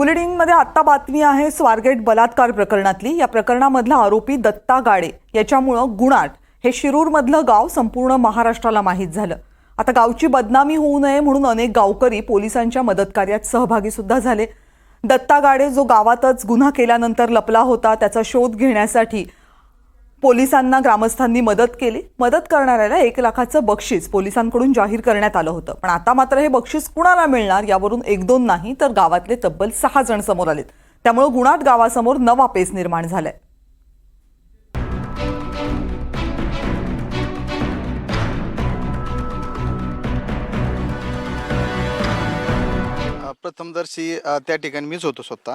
बुलेटिनमध्ये आत्ता बातमी आहे स्वारगेट बलात्कार प्रकरणातली. या प्रकरणामधला आरोपी दत्ता गाडे. याच्यामुळं गुणाट हे शिरूरमधलं गाव संपूर्ण महाराष्ट्राला माहीत झालं. आता गावची बदनामी होऊ नये म्हणून अनेक गावकरी पोलिसांच्या मदतकार्यात सहभागी सुद्धा झाले. दत्ता गाडे जो गावातच गुन्हा केल्यानंतर लपला होता त्याचा शोध घेण्यासाठी पोलिसांना ग्रामस्थांनी मदत केली. मदत करणाऱ्याला एक लाखाचं बक्षीस पोलिसांकडून जाहीर करण्यात आलं होतं. पण आता मात्र हे बक्षीस कुणाला मिळणार यावरून एक दोन नाही तर गावातले तब्बल सहा जण समोर आलेत. त्यामुळे गुणाट गावासमोर नवा पेच निर्माण झालाय. प्रथमदर्शी त्या ठिकाणी मीच होतो स्वतः.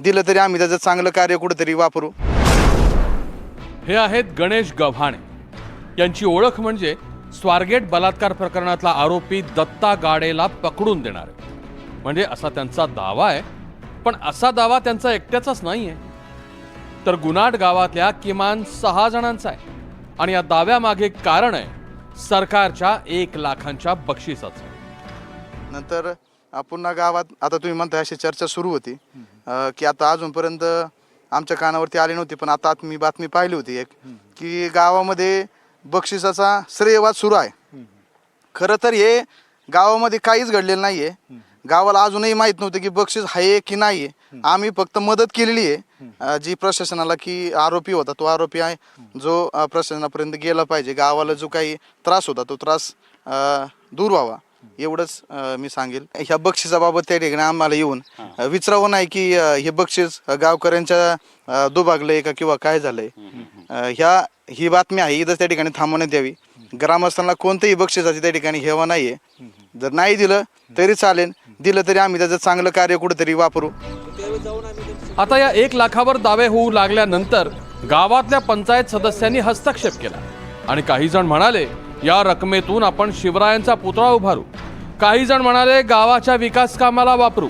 दिलं तरी आम्ही त्याचं चांगलं कार्य कुठेतरी वापरू. हे आहेत गणेश गव्हाणे. यांची ओळख म्हणजे स्वारगेट बलात्कार प्रकरणातला आरोपी दत्ता गाडेला पकडून देणारे. म्हणजे असा त्यांचा दावा आहे पण असा दावा त्यांचा एकट्याचाच नाही आहे तर गुनाट गावातल्या किमान सहा जणांचा आहे आणि या दाव्यामागे कारण आहे सरकारच्या एक लाखांच्या बक्षिसाचं. नंतर पुन्हा गावात आता तुम्ही म्हणताय अशी चर्चा सुरू होती. की आता अजूनपर्यंत आमच्या कानावरती आली नव्हती पण आता मी बातमी पाहिली होती एक की गावामध्ये बक्षिसाचा श्रेयवाद सुरू आहे. खरं तर हे गावामध्ये काहीच घडलेलं नाहीये. गावाला अजूनही माहीत नव्हतं की बक्षीस आहे की नाही आम्ही फक्त मदत केलेली आहे. जी प्रशासनाला की आरोपी होता तो आरोपी आहे. जो प्रशासनापर्यंत गेला पाहिजे. गावाला जो काही त्रास होता तो त्रास दूर व्हावा. एवढंच अ, मी सांगेल. ह्या बक्षिसाबाबत त्या ठिकाणी आम्हाला येऊन अ, विचारावं नाही की अ, हे बक्षीस अ, गावकऱ्यांच्या अ, दुभागलंय का किंवा काय झालंय. अ, ह्या ही बातमी आहे इथं त्या ठिकाणी थांबवण्यात यावी. ग्रामस्थांना कोणतंही बक्षिसाची त्या ठिकाणी हेवा नाहीये. जर नाही दिलं तरी चालेल. दिलं तरी आम्ही त्याचं चांगलं कार्य कुठेतरी वापरू. आता या एक लाखावर दावे होऊ लागल्यानंतर गावातल्या पंचायत सदस्यांनी हस्तक्षेप केला. आणि काही जण म्हणाले या रकमेतून आपण शिवरायांचा पुतळा उभारू. काही जण म्हणाले गावाच्या विकास कामाला वापरू.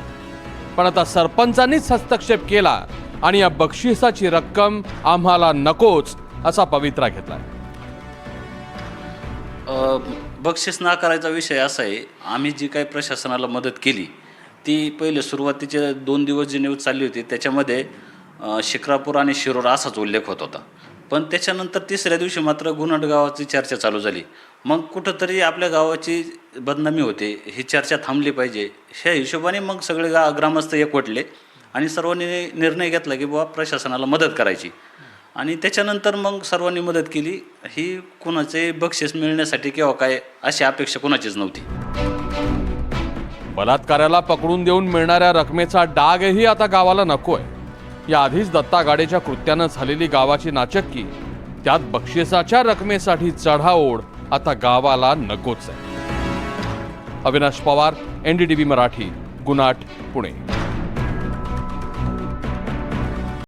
पण आता सरपंचांनीच हस्तक्षेप केला आणि या बक्षिसाची रक्कम आम्हाला नकोच असा पवित्रा घेतला बक्षीस नाकारायचा विषय असा आहे. आम्ही जी काही प्रशासनाला मदत केली ती पहिले सुरुवातीचे दोन दिवस जी न्यूज चालली होती त्याच्यामध्ये शिक्रापूर आणि शिरोर असाच उल्लेख होत होता. पण त्याच्यानंतर तिसऱ्या दिवशी मात्र गुन्हाट गावाची चर्चा चालू झाली. मग कुठंतरी आपल्या गावाची बदनामी होते ही चर्चा थांबली पाहिजे. ह्या हिशोबाने मग सगळे गा ग्रामस्थ एकवटले आणि सर्वांनी निर्णय घेतला की बुवा प्रशासनाला मदत करायची. आणि त्याच्यानंतर मग सर्वांनी मदत केली. ही कुणाचे बक्षीस मिळण्यासाठी किंवा काय अशी अपेक्षा कुणाचीच नव्हती. बलात्काराला पकडून देऊन मिळणाऱ्या रकमेचा डागही आता गावाला नकोय. या आधीच दत्ता गाडेच्या कृत्यानं झालेली गावाची नाचक्की त्यात बक्षिसाच्या रकमेसाठी चढाओढ आता गावाला नकोच आहे. अविनाश पवार एनडीटीव्ही मराठी गुनाट पुणे.